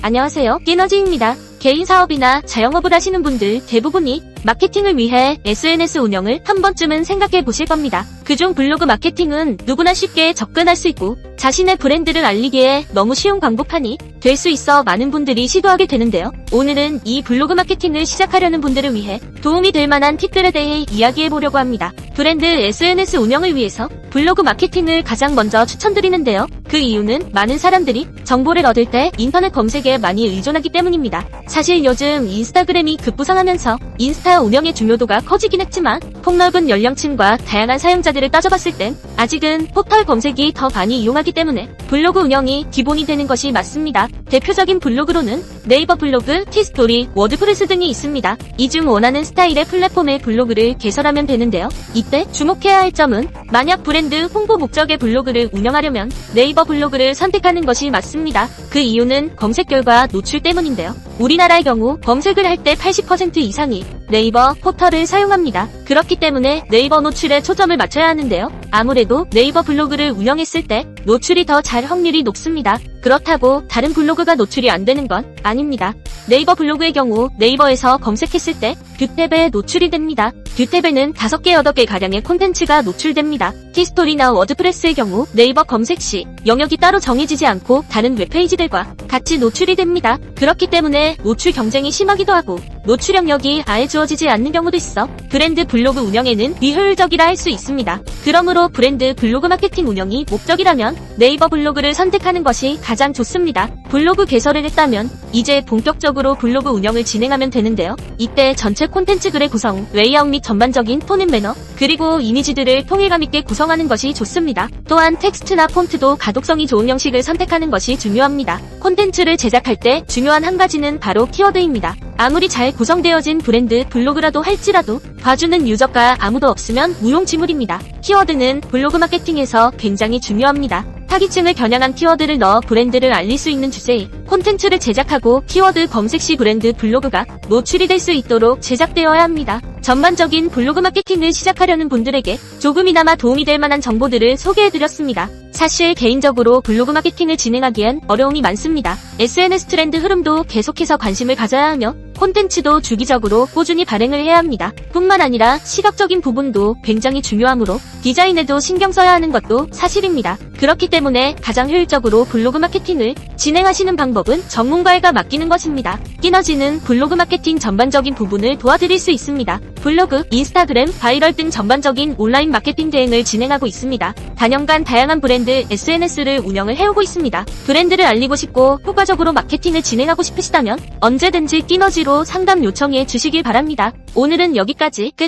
안녕하세요. 끼너지입니다. 개인 사업이나 자영업을 하시는 분들 대부분이 마케팅을 위해 SNS 운영을 한 번쯤은 생각해 보실 겁니다. 그중 블로그 마케팅은 누구나 쉽게 접근할 수 있고 자신의 브랜드를 알리기에 너무 쉬운 광고판이 될 수 있어 많은 분들이 시도하게 되는데요. 오늘은 이 블로그 마케팅을 시작하려는 분들을 위해 도움이 될 만한 팁들에 대해 이야기해 보려고 합니다. 브랜드 SNS 운영을 위해서 블로그 마케팅을 가장 먼저 추천드리는데요. 그 이유는 많은 사람들이 정보를 얻을 때 인터넷 검색에 많이 의존하기 때문입니다. 사실 요즘 인스타그램이 급부상하면서 인스타 운영의 중요도가 커지긴 했지만 폭넓은 연령층과 다양한 사용자들을 따져봤을 땐 아직은 포털 검색이 더 많이 이용하기 때문에 블로그 운영이 기본이 되는 것이 맞습니다. 대표적인 블로그로는 네이버 블로그, 티스토리, 워드프레스 등이 있습니다. 이 중 원하는 스타일의 플랫폼의 블로그를 개설하면 되는데요. 이때 주목해야 할 점은 만약 브랜드 홍보 목적의 블로그를 운영하려면 네이버 블로그를 선택하는 것이 맞습니다. 그 이유는 검색 결과 노출 때문인데요. 우리나라의 경우 검색을 할 때 80% 이상이 네이버 포털을 사용합니다. 그렇기 때문에 네이버 노출에 초점을 맞춰야 하는데요. 아무래도 네이버 블로그를 운영했을 때 노출이 더 잘 확률이 높습니다. 그렇다고 다른 블로그가 노출이 안 되는 건 아닙니다. 네이버 블로그의 경우 네이버에서 검색했을 때 뷰탭에 노출이 됩니다. 뷰탭에는 5개, 8개 가량의 콘텐츠가 노출됩니다. 티스토리나 워드프레스의 경우 네이버 검색 시 영역이 따로 정해지지 않고 다른 웹페이지들과 같이 노출이 됩니다. 그렇기 때문에 노출 경쟁이 심하기도 하고 노출 영역이 아예 주어지지 않는 경우도 있어 브랜드 블로그 운영에는 비효율적이라 할 수 있습니다. 그러므로 브랜드 블로그 마케팅 운영이 목적이라면 네이버 블로그를 선택하는 것이 가장 좋습니다. 블로그 개설을 했다면 이제 본격적으로 블로그 운영을 진행하면 되는데요. 이때 전체 콘텐츠 글의 구성, 레이아웃 및 전반적인 톤앤 매너, 그리고 이미지들을 통일감 있게 구성하는 것이 좋습니다. 또한 텍스트나 폰트도 가독성이 좋은 형식을 선택하는 것이 중요합니다. 콘텐츠를 제작할 때 중요한 한 가지는 바로 키워드입니다. 아무리 잘 구성되어진 브랜드 블로그라도 할지라도 봐주는 유저가 아무도 없으면 무용지물입니다. 키워드는 블로그 마케팅에서 굉장히 중요합니다. 타깃층을 겨냥한 키워드를 넣어 브랜드를 알릴 수 있는 주제에 콘텐츠를 제작하고 키워드 검색 시 브랜드 블로그가 노출이 될 수 있도록 제작되어야 합니다. 전반적인 블로그 마케팅을 시작하려는 분들에게 조금이나마 도움이 될 만한 정보들을 소개해드렸습니다. 사실 개인적으로 블로그 마케팅을 진행하기엔 어려움이 많습니다. SNS 트렌드 흐름도 계속해서 관심을 가져야 하며 콘텐츠도 주기적으로 꾸준히 발행을 해야 합니다. 뿐만 아니라 시각적인 부분도 굉장히 중요하므로 디자인에도 신경 써야 하는 것도 사실입니다. 그렇기 때문에 가장 효율적으로 블로그 마케팅을 진행하시는 방법은 전문가에게 맡기는 것입니다. 끼너지는 블로그 마케팅 전반적인 부분을 도와드릴 수 있습니다. 블로그, 인스타그램, 바이럴 등 전반적인 온라인 마케팅 대행을 진행하고 있습니다. 단연간 다양한 브랜드 SNS를 운영을 해오고 있습니다. 브랜드를 알리고 싶고 효과적으로 마케팅을 진행하고 싶으시다면 언제든지 끼너지로 상담 요청해 주시길 바랍니다. 오늘은 여기까지 끝.